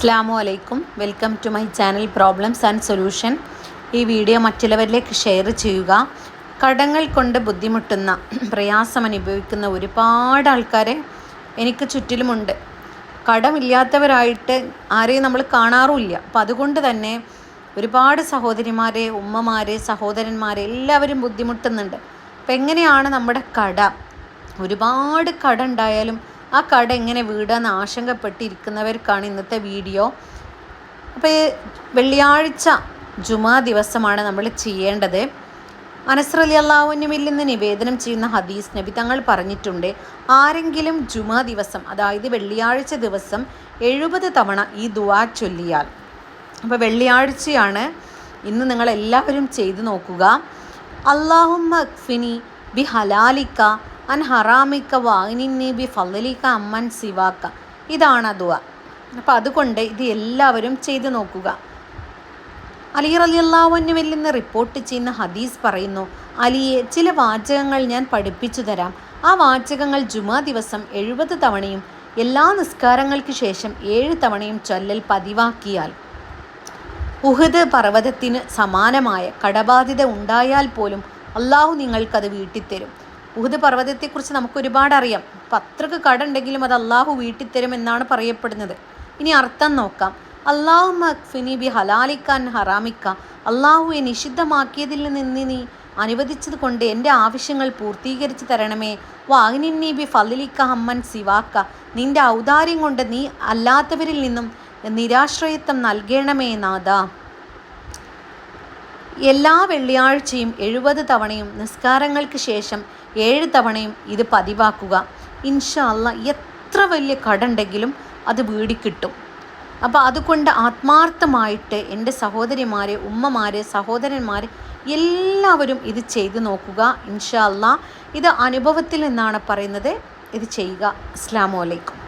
അസ്സാമു അലൈക്കും. Welcome to my channel problems and solution. ഈ video മറ്റുള്ളവരിലേക്ക് ഷെയർ ചെയ്യുക. കടങ്ങൾ കൊണ്ട് ബുദ്ധിമുട്ടുന്ന പ്രയാസം അനുഭവിക്കുന്ന ഒരുപാട് ആൾക്കാരെ എനിക്ക് ചുറ്റിലുമുണ്ട്. കടമില്ലാത്തവരായിട്ട് ആരെയും നമ്മൾ കാണാറുമില്ല. അപ്പം അതുകൊണ്ട് തന്നെ ഒരുപാട് സഹോദരിമാരെ ഉമ്മമാരെ സഹോദരന്മാരെ എല്ലാവരും ബുദ്ധിമുട്ടുന്നുണ്ട്. അപ്പം എങ്ങനെയാണ് നമ്മുടെ കട? ഒരുപാട് കട ഉണ്ടായാലും ആ കട എങ്ങനെ വീടാന്ന് ആശങ്കപ്പെട്ടിരിക്കുന്നവർക്കാണ് ഇന്നത്തെ വീഡിയോ. അപ്പോൾ വെള്ളിയാഴ്ച ജുമാ ദിവസമാണ് നമ്മൾ ചെയ്യേണ്ടത്. അനസ്രലി അള്ളാഹുനുമിൽ നിന്ന് നിവേദനം ചെയ്യുന്ന ഹദീസ് നബി തങ്ങൾ പറഞ്ഞിട്ടുണ്ട് ആരെങ്കിലും ജുമാ ദിവസം അതായത് വെള്ളിയാഴ്ച ദിവസം എഴുപത് തവണ ഈ ദുവാ ചൊല്ലിയാൽ. അപ്പോൾ വെള്ളിയാഴ്ചയാണ് ഇന്ന് നിങ്ങൾ എല്ലാവരും ചെയ്തു നോക്കുക. അള്ളാഹുമ്മ ബി ഹലാലിക്ക അൻ ഹറാമിക്ക വാങ്ങിനി ബി ഫലിക്ക അമ്മൻ സിവാക്ക. ഇതാണ് ദുവ അപ്പോൾ അതുകൊണ്ട് ഇത് എല്ലാവരും ചെയ്തു നോക്കുക. അലി റലിയല്ലാവന്നുവിൽ നിന്ന് റിപ്പോർട്ട് ചെയ്യുന്ന ഹദീസ് പറയുന്നു അലിയെ ചില വാചകങ്ങൾ ഞാൻ പഠിപ്പിച്ചു തരാം. ആ വാചകങ്ങൾ ജുമാ ദിവസം എഴുപത് തവണയും എല്ലാ നിസ്കാരങ്ങൾക്ക് ശേഷം ഏഴ് തവണയും ചൊല്ലൽ പതിവാക്കിയാൽ. ഉഹദ് പർവതത്തിന് സമാനമായ കടബാധ്യത ഉണ്ടായാൽ പോലും അള്ളാഹു നിങ്ങൾക്കത് വീട്ടിത്തരും. ഉഹദ് പർവതത്തെക്കുറിച്ച് നമുക്ക് ഒരുപാട് അറിയാം പത്രക്ക് അത്രയ്ക്ക് കട ഉണ്ടെങ്കിലും അത് അള്ളാഹു വീട്ടിത്തരും എന്നാണ് പറയപ്പെടുന്നത്. ഇനി അർത്ഥം നോക്കാം. അള്ളാഹു മഖ്ഫിനി ബി ഹലാലിക്കാൻ ഹറാമിക്ക. അള്ളാഹുവെ നിഷിദ്ധമാക്കിയതിൽ നിന്ന് നീ അനുവദിച്ചത് കൊണ്ട് എന്റെ ആവശ്യങ്ങൾ പൂർത്തീകരിച്ച് തരണമേ. വാഗ്നിന്നി ബി ഫലിക്ക ഹമ്മൻ സിവാക്ക. നിന്റെ ഔദാര്യം കൊണ്ട് നീ അല്ലാത്തവരിൽ നിന്നും നിരാശ്രയത്വം നൽകണമേ നാഥ എല്ലാ വെള്ളിയാഴ്ചയും എഴുപത് തവണയും നിസ്കാരങ്ങൾക്ക് ശേഷം ഏഴ് തവണയും ഇത് പതിവാക്കുക. ഇൻഷല്ല എത്ര വലിയ കടുണ്ടെങ്കിലും അത് വീടി കിട്ടും അപ്പോൾ അതുകൊണ്ട് ആത്മാർത്ഥമായിട്ട് എന്റെ സഹോദരിമാരെ ഉമ്മമാരെ സഹോദരന്മാരെ എല്ലാവരും ഇത് ചെയ്തു നോക്കുക. ഇൻഷല്ല ഇത് അനുഭവത്തിൽ നിന്നാണ് പറയുന്നത്. ഇത് ചെയ്യുക. അസ്ലാമലൈക്കും